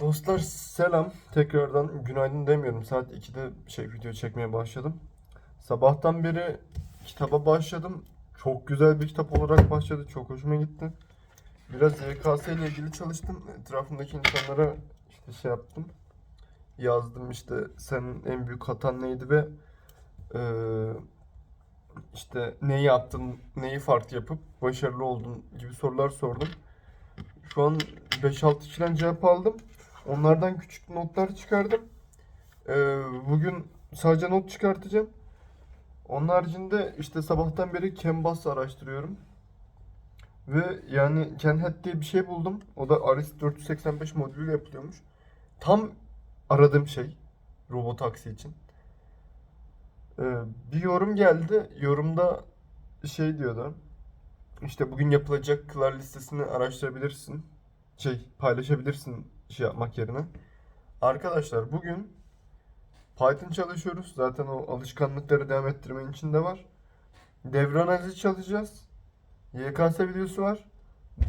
Dostlar selam. Tekrardan günaydın demiyorum. Saat 2'de şey video çekmeye başladım. Sabahtan beri kitaba başladım. Çok güzel bir kitap olarak başladı. Çok hoşuma gitti. Biraz YKS ile ilgili çalıştım. Etrafımdaki insanlara işte şey yaptım. Yazdım işte senin en büyük hatan neydi ve eee, işte neyi yaptın, neyi farklı yapıp başarılı oldun gibi sorular sordum. Şu an 5-6 kişiden cevap aldım. Onlardan küçük notlar çıkardım. Ee, bugün sadece not çıkartacağım. Onun haricinde işte sabahtan beri Canvas araştırıyorum. Ve yani CanHat diye bir şey buldum. O da Aris 485 modülüyle yapılıyormuş. Tam aradığım şey robotaksi için. Ee, bir yorum geldi. Yorumda şey diyordu. İşte bugün yapılacaklar listesini araştırabilirsin. Şey paylaşabilirsin şey yapmak yerine. Arkadaşlar bugün Python çalışıyoruz. Zaten o alışkanlıkları devam ettirmenin içinde var. Devre analizi çalışacağız. YKS videosu var.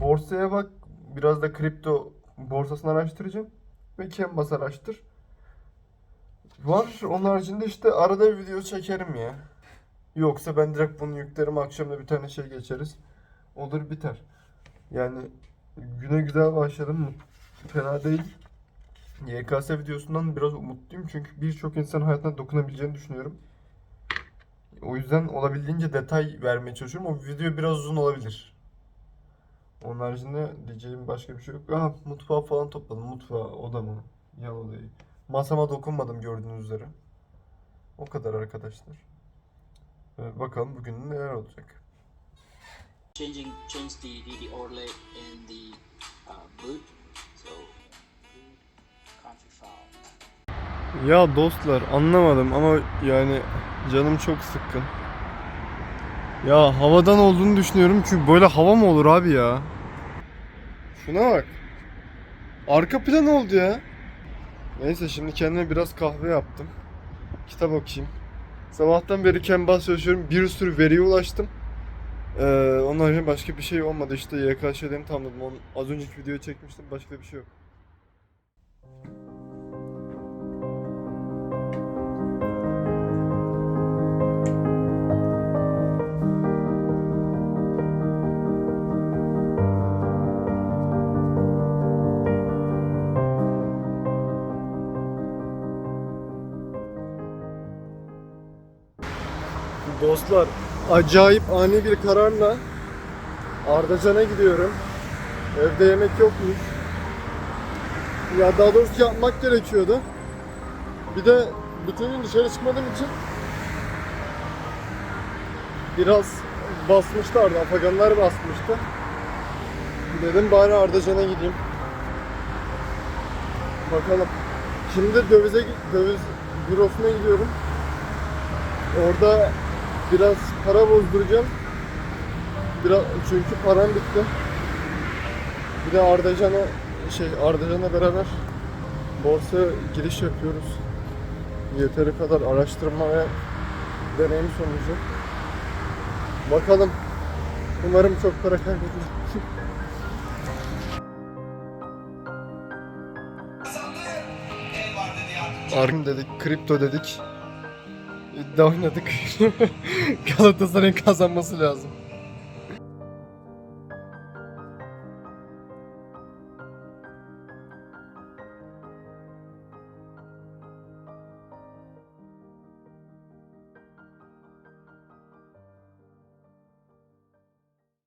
Borsaya bak. Biraz da kripto borsasını araştıracağım. Ve Canvas araştır. Var. Onun haricinde işte arada bir video çekerim ya. Yoksa ben direkt bunu yüklerim. Akşamda bir tane şey geçeriz. Olur biter. Yani güne güzel başladım. Fena değil. YKS videosundan biraz umutluyum çünkü birçok insan hayatına dokunabileceğini düşünüyorum. O yüzden olabildiğince detay vermeye çalışıyorum. O video biraz uzun olabilir. Onun haricinde diyeceğim başka bir şey yok. Aha mutfağı falan topladım. Mutfağı, odamı, yan odayı. Masama dokunmadım gördüğünüz üzere. O kadar arkadaşlar. Ee, bakalım bugün neler olacak. changing change the, the, the overlay in Ya dostlar anlamadım ama yani canım çok sıkkın. Ya havadan olduğunu düşünüyorum çünkü böyle hava mı olur abi ya? Şuna bak. Arka plan oldu ya. Neyse şimdi kendime biraz kahve yaptım. Kitap okuyayım. Sabahtan beri Canvas çalışıyorum. Bir sürü veriye ulaştım. Ee, onun haricinde başka bir şey olmadı. İşte YKŞ'lerimi tamamladım. Onun, az önceki videoyu çekmiştim. Başka bir şey yok. Dostlar, acayip ani bir kararla Ardacan'a gidiyorum. Evde yemek yokmuş. Ya daha doğrusu yapmak gerekiyordu. Bir de bütün gün dışarı çıkmadığım için biraz basmışlardı, afaganlar basmıştı. Dedim bari Ardacan'a gideyim. Bakalım. Şimdi dövize döviz bürosuna gidiyorum. Orada biraz para bozduracağım. Biraz çünkü param bitti. Bir de Ardacan'a şey Ardacan'la beraber borsaya giriş yapıyoruz. Yeteri kadar araştırma ve deneyim sonucu. Bakalım. Umarım çok para kaybetmem. Argın dedik, kripto dedik. İddia oynadık. Galatasaray'ın kazanması lazım.